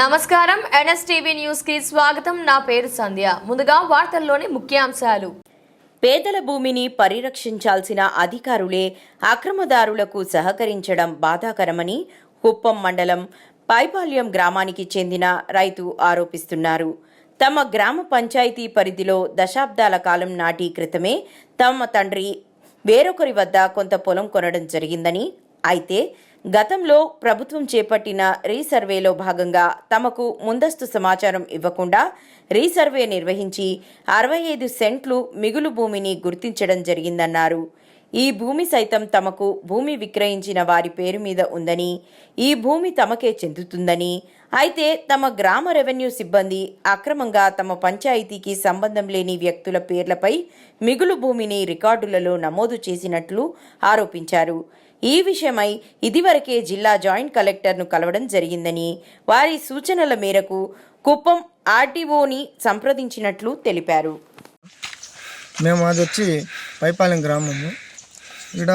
నమస్కారం. ఎన్ఎస్టీవీ న్యూస్కి స్వాగతం. నా పేరు సంధ్య. ముందుగా వార్తల్లోని ముఖ్యాంశాలు. పేదల భూమిని పరిరక్షించాల్సిన అధికారులే అక్రమదారులకు సహకరించడం బాధాకరమని కుప్పం మండలం పైపాల్యం గ్రామానికి చెందిన రైతు ఆరోపిస్తున్నారు. తమ గ్రామ పంచాయతీ పరిధిలో దశాబ్దాల కాలం నాటి క్రితమే తమ తండ్రి వేరొకరి వద్ద కొంత పొలం కొనడం జరిగిందని అయితే గతంలో ప్రభుత్వం చేపట్టిన రీసర్వేలో భాగంగా తమకు ముందస్తు సమాచారం ఇవ్వకుండా రీసర్వే నిర్వహించి అరవై ఐదు సెంట్లు మిగులు భూమిని గుర్తించడం జరిగిందన్నారు. ఈ భూమి సైతం తమకు భూమి విక్రయించిన వారి పేరు మీద ఉందని ఈ భూమి తమకే చెందుతుందని అయితే తమ గ్రామ రెవెన్యూ సిబ్బంది అక్రమంగా తమ పంచాయతీకి సంబంధం లేని వ్యక్తుల పేర్లపై మిగులు భూమిని రికార్డులలో నమోదు చేసినట్లు ఆరోపించారు. ఈ విషయమై ఇదివరకే జిల్లా జాయింట్ కలెక్టర్ను కలవడం జరిగిందని వారి సూచనల మేరకు కుప్పం ఆర్టీఓని సంప్రదించినట్లు తెలిపారు. మేము అది వచ్చి పైపాలెం గ్రామము. ఇక్కడ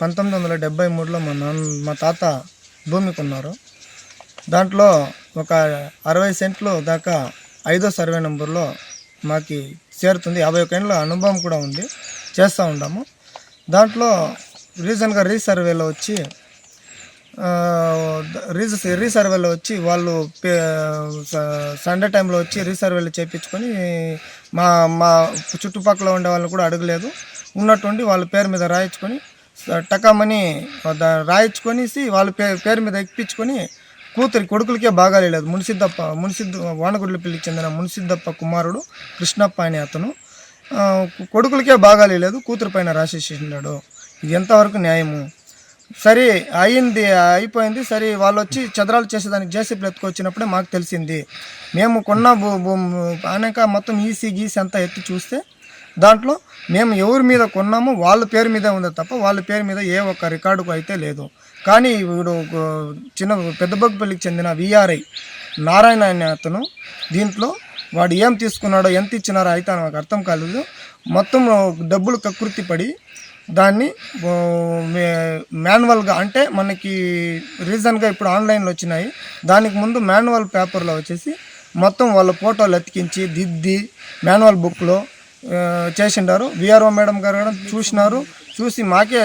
పంతొమ్మిది వందల డెబ్బై మూడులో మా నాన్న మా తాత భూమి కొన్నారు దాంట్లో ఒక అరవై సెంట్లు దాకా ఐదో సర్వే నెంబర్లో మాకు చేరుతుంది. యాభై ఒక ఏళ్ళ అనుభవం కూడా ఉంది. చేస్తూ ఉన్నాము దాంట్లో రీసెంట్గా రీసర్వేలో వచ్చి రీస రీసర్వేలో వచ్చి వాళ్ళు పే- స- సండే టైంలో వచ్చి రీసర్వేలు చేయించుకొని మా మా చుట్టుపక్కల ఉండే వాళ్ళు కూడా అడగలేదు. ఉన్నట్టుండి వాళ్ళ పేరు మీద రాయించుకొని టకామని దా- రాయించుకొనేసి వాళ్ళ పే పేరు మీద ఎక్కించుకొని కూతురి కొడుకులకే బాగా లేదు మునిసిద్దప్ప మునిసిద్ద వానగుడ్లపల్లికి చెందిన మునిసిద్దప్ప కుమారుడు కృష్ణప్ప అనే అతను కొడుకులకే బాగా లేదు కూతురు పైన రాసేసినాడు ఇది ఎంతవరకు న్యాయము? సరే అయింది అయిపోయింది. సరే వాళ్ళు వచ్చి చదరాలు చేసేదానికి జేసీపీలు ఎత్తుకొచ్చినప్పుడే మాకు తెలిసింది. మేము కొన్న భూ అనేక మొత్తం ఈసీ గీసీ అంతా ఎత్తి చూస్తే దాంట్లో మేము ఎవరి మీద కొన్నామో వాళ్ళ పేరు మీదే ఉంది తప్ప వాళ్ళ పేరు మీద ఏ ఒక్క రికార్డుకు అయితే లేదు. కానీ వీడు చిన్న పెద్దబొగ్గుపల్లికి చెందిన విఆర్ఐ నారాయణ అనే అతను దీంట్లో వాడు ఏం తీసుకున్నాడో ఎంత ఇచ్చినారో అయితే నాకు అర్థం కాలేదు. మొత్తం డబ్బులు కకృతి పడి దాన్ని మాన్యువల్గా అంటే మనకి రీజన్గా ఇప్పుడు ఆన్లైన్లో వచ్చినాయి. దానికి ముందు మాన్యువల్ పేపర్లో వచ్చేసి మొత్తం వాళ్ళ ఫోటోలు ఎత్తికించి దిద్ది మాన్యువల్ బుక్లో చేసిండారు. విఆర్ఓ మేడం గారు కూడా చూసినారు. చూసి మాకే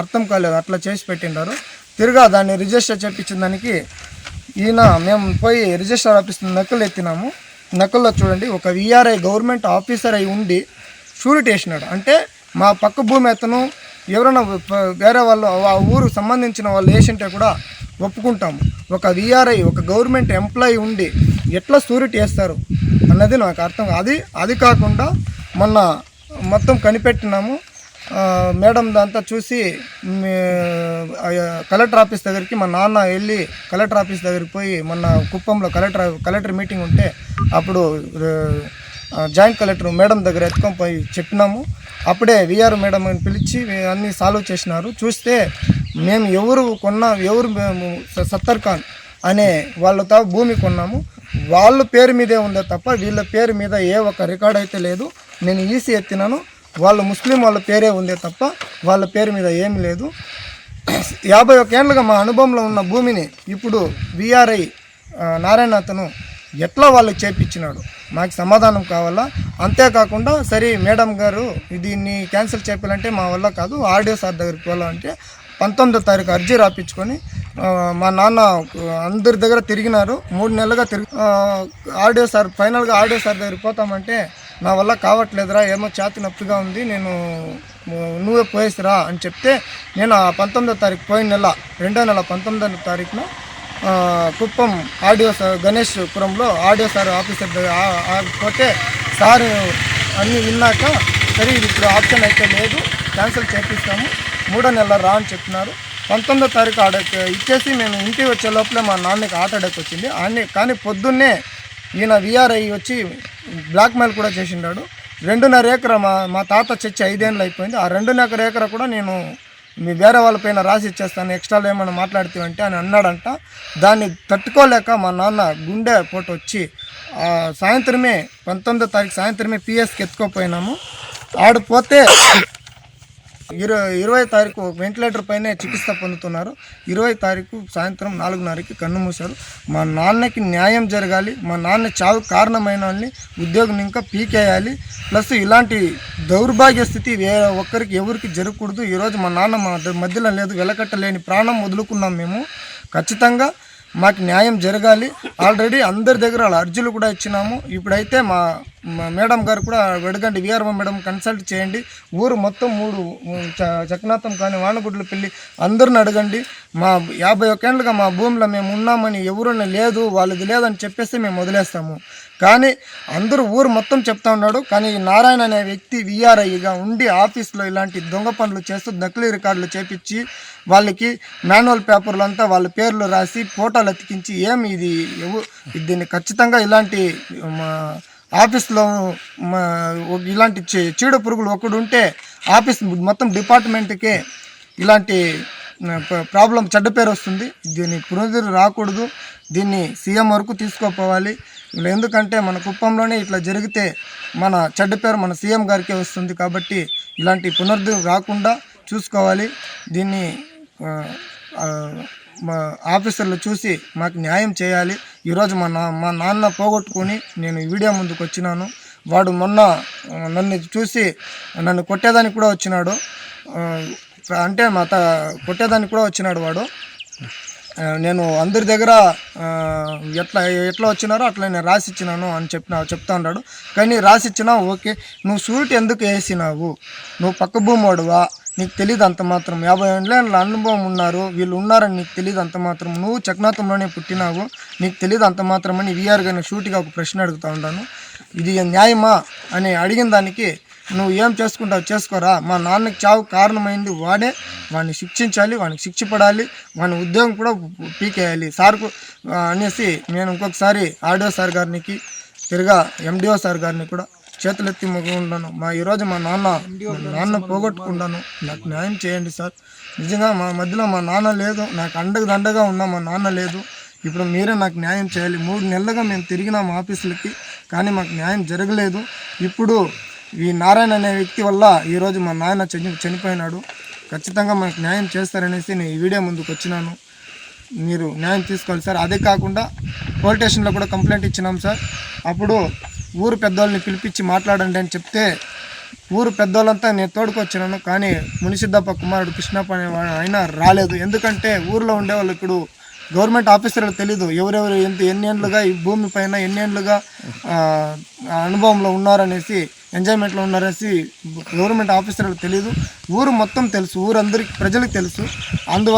అర్థం కాలేదు అట్లా చేసి పెట్టిండారు. తిరిగా దాన్ని రిజిస్టర్ చేపించిన దానికి ఈయన మేము పోయి రిజిస్టర్ ఆఫీస్ నకలు ఎత్తినాము. నకల్లో చూడండి ఒక విఆర్ఐ గవర్నమెంట్ ఆఫీసర్ అయి ఉండి షూరిటీ వేసినాడు. అంటే మా పక్క భూమి అతను ఎవరైనా వేరే వాళ్ళు ఆ ఊరు సంబంధించిన వాళ్ళు వేసింటే కూడా ఒప్పుకుంటాము. ఒక విఆర్ఐ ఒక గవర్నమెంట్ ఎంప్లాయీ ఉండి ఎట్లా సూరిటీ వేస్తారు అన్నది నాకు అర్థం అది అది కాకుండా మొన్న మొత్తం కనిపెట్టినాము. మేడం దాంతా చూసి కలెక్టర్ ఆఫీస్ దగ్గరికి మా నాన్న వెళ్ళి కలెక్టర్ ఆఫీస్ దగ్గరికి పోయి మొన్న కుప్పంలో కలెక్టర్ కలెక్టర్ మీటింగ్ ఉంటే అప్పుడు జాయింట్ కలెక్టర్ మేడం దగ్గర ఎత్తుకొని పోయి చెప్పినాము. అప్పుడే విఆర్ మేడం అని పిలిచి అన్నీ సాల్వ్ చేసినారు. చూస్తే మేము ఎవరు కొన్న ఎవరు మేము సత్తర్ ఖాన్ అనే వాళ్ళతో భూమి కొన్నాము. వాళ్ళ పేరు మీదే ఉందే తప్ప వీళ్ళ పేరు మీద ఏ ఒక్క రికార్డ్ అయితే లేదు. నేను ఈసీ ఎత్తినాను. వాళ్ళ ముస్లిం వాళ్ళ పేరే ఉందే తప్ప వాళ్ళ పేరు మీద ఏమీ లేదు. యాభై ఒక ఏళ్ళుగా మా అనుభవంలో ఉన్న భూమిని ఇప్పుడు విఆర్ఐ నారాయణ అతను ఎట్లా వాళ్ళకి చేపించినాడు? మాకు సమాధానం కావాలా? అంతేకాకుండా సరే మేడం గారు దీన్ని క్యాన్సిల్ చేయాలంటే మా వల్ల కాదు ఆర్డీఓ సార్ దగ్గరికి పోవాలంటే పంతొమ్మిదో తారీఖు అర్జీ రాపించుకొని మా నాన్న అందరి దగ్గర తిరిగినారు. మూడు నెలలుగా తిరిగి ఆర్డీఓ సార్ ఫైనల్గా ఆర్డీఓ సార్ దగ్గరికి పోతామంటే నా వల్ల కావట్లేదురా ఏమో ఛాతి నొప్పిగా ఉంది నేను నువ్వే పోయేసిరా అని చెప్తే నేను ఆ పంతొమ్మిదో తారీఖు పోయిన నెల రెండో నెల పంతొమ్మిదో తారీఖున కుప్పం ఆడియో సార్ గణేష్పురంలో ఆడియో సార్ ఆఫీసర్ ఆ- పోతే సార్ అన్నీ విన్నాక సరే ఇది ఇప్పుడు ఆప్షన్ అయితే లేదు క్యాన్సిల్ చేపిస్తాము మూడో నెల రా అని చెప్తున్నారు పంతొమ్మిదో తారీఖు ఆడ ఇచ్చేసి మేము ఇంటికి వచ్చే లోపలే మా నాన్నకి హార్ట్ అటాక్ వచ్చింది. అన్ని కానీ పొద్దున్నే ఈయన విఆర్ఐ వచ్చి బ్లాక్మెయిల్ కూడా చేసిండాడు. రెండున్నర ఏకర మా మా తాత చచ్చి ఐదేళ్ళు అయిపోయింది. ఆ రెండున్నర ఏకర కూడా నేను మీ వేరే వాళ్ళపైన రాసి ఇచ్చేస్తాను ఎక్స్ట్రాలో ఏమైనా మాట్లాడుతావంటే అని అన్నాడంట. దాన్ని తట్టుకోలేక మా నాన్న గుండె పోటు వచ్చి సాయంత్రమే పంతొమ్మిదో తారీఖు సాయంత్రమే పిఎస్కి ఎత్తుకోపోయినాము. ఆడిపోతే ఇరవై ఇరవై తారీఖు వెంటిలేటర్ పైనే చికిత్స పొందుతున్నారు. ఇరవై తారీఖు సాయంత్రం నాలుగున్నరకి కన్ను మూశారు. మా నాన్నకి న్యాయం జరగాలి మా నాన్న చావు కారణమైన వాళ్ళని ఉద్యోగం ఇంకా పీకేయాలి ప్లస్ ఇలాంటి దౌర్భాగ్య స్థితి వేరే ఒక్కరికి ఎవరికి జరగకూడదు. ఈరోజు మా నాన్న మా మధ్యలో లేదు వెలకట్టలేని ప్రాణం వదులుకున్నాం మేము. ఖచ్చితంగా మాకు న్యాయం జరగాలి. ఆల్రెడీ అందరి దగ్గర అర్జీలు కూడా ఇచ్చినాము. ఇప్పుడైతే మా మేడం గారు కూడా అడగండి విఆర్ఓ మేడం కన్సల్ట్ చేయండి. ఊరు మొత్తం మూడు చ- చక్నాథం కానీ వానగుడ్ల పెళ్ళి అందరిని అడగండి. మా యాభై ఒకేళ్ళుగా మా భూమిలో మేము ఉన్నామని ఎవరు లేదు వాళ్ళది లేదని చెప్పేసి మేము వదిలేస్తాము. కానీ అందరూ ఊరు మొత్తం చెప్తా ఉన్నాడు. కానీ నారాయణ అనే వ్యక్తి విఆర్ఐగా ఉండి ఆఫీస్లో ఇలాంటి దొంగ పనులు చేస్తూ నకిలీ రికార్డులు చేపించి వాళ్ళకి మాన్యువల్ పేపర్లు అంతా వాళ్ళ పేర్లు రాసి ఫోటోలు అతికించి ఏమి ఇది దీన్ని ఖచ్చితంగా ఇలాంటి మా ఆఫీస్లో మా ఇలాంటి చీ- చీడ పురుగులు ఒకడు ఉంటే ఆఫీస్ మొత్తం డిపార్ట్మెంట్కే ఇలాంటి ప్రాబ్లం చెడ్డ పేరు వస్తుంది. దీన్ని పునరుద్ధరణ రాకూడదు. దీన్ని సీఎం వరకు తీసుకోపోవాలి. ఇలా ఎందుకంటే మన కుప్పంలోనే ఇట్లా జరిగితే మన చెడ్డ పేరు మన సీఎం గారికే వస్తుంది కాబట్టి ఇలాంటి పునరుద్ధరణ రాకుండా చూసుకోవాలి. దీన్ని ఆఫీసర్లు చూసి మాకు న్యాయం చేయాలి. ఈరోజు మా నా మా నాన్న పోగొట్టుకొని నేను వీడియో ముందుకు వచ్చినాను. వాడు మొన్న నన్ను చూసి నన్ను కొట్టేదానికి కూడా వచ్చినాడు. అంటే మా త కొట్టేదానికి కూడా వచ్చినాడు వాడు. నేను అందరి దగ్గర ఎట్లా ఎట్లా వచ్చినారో అట్లా నేను రాసిచ్చినాను అని చెప్పిన చెప్తా ఉన్నాడు. కానీ రాసిచ్చినా ఓకే నువ్వు సూరిటీ ఎందుకు వేసినావు? నువ్వు పక్క భూమి వాడువా? నీకు తెలియదు అంత మాత్రం. యాభై ఏళ్ళ అనుభవం ఉన్నారు. వీళ్ళు ఉన్నారని నీకు తెలియదు అంత మాత్రం. నువ్వు చక్నాతంలోనే పుట్టినావు. నీకు తెలియదు అంత మాత్రమని విఆర్ గారిని షూటిగా ఒక ప్రశ్న అడుగుతా ఉంటాను. ఇది న్యాయమా? అని అడిగిన దానికి నువ్వు ఏం చేసుకుంటావు? చేసుకోరా. మా నాన్నకి చావు కారణమైంది వాడే. వాడిని శిక్షించాలి. వాడిని శిక్ష పడాలి. వాని ఉద్యోగం కూడా పీకేయాలి. సార్కు అనేసి నేను ఇంకొకసారి ఆడియో సార్ గారికి తిరగా ఎండిఓ సార్ గారిని కూడా చేతులెత్తి మొగుండాను మా ఈరోజు మా నాన్న నాన్న పోగొట్టుకుంటాను నాకు న్యాయం చేయండి సార్. నిజంగా మా మధ్యలో మా నాన్న లేదు. నాకు అండగా దండగా ఉన్న మా నాన్న లేదు. ఇప్పుడు మీరే నాకు న్యాయం చేయాలి. మూడు నెలలుగా మేము తిరిగినాం ఆఫీసులకి కానీ మాకు న్యాయం జరగలేదు. ఇప్పుడు ఈ నారాయణ అనే వ్యక్తి వల్ల ఈరోజు మా నాయన చని చనిపోయినాడు. ఖచ్చితంగా మాకు న్యాయం చేస్తారనేసి నేను ఈ వీడియో ముందుకు వచ్చినాను. మీరు న్యాయం తీసుకోవాలి సార్. అదే కాకుండా పోలీస్ స్టేషన్లో కూడా కంప్లైంట్ ఇచ్చినాం సార్. అప్పుడు ఊరు పెద్దోళ్ళని పిలిపించి మాట్లాడండి అని చెప్తే ఊరు పెద్దోళ్ళంతా నేను తోడుకొచ్చినాను కానీ మునిసిద్దప్ప కుమారుడు కృష్ణప్ప అనే వాడు ఆయన రాలేదు. ఎందుకంటే ఊర్లో ఉండేవాళ్ళు ఇప్పుడు గవర్నమెంట్ ఆఫీసర్లు తెలీదు. ఎవరెవరు ఎంత ఎన్ని ఏళ్ళుగా ఈ భూమి పైన ఎన్ని ఏళ్ళుగా అనుభవంలో ఉన్నారనేసి ఎంజాయ్మెంట్లో ఉన్నారనేసి గవర్నమెంట్ ఆఫీసర్లకు తెలియదు ఊరు మొత్తం తెలుసు. ఊరందరికి ప్రజలకు తెలుసు. అందువల్ల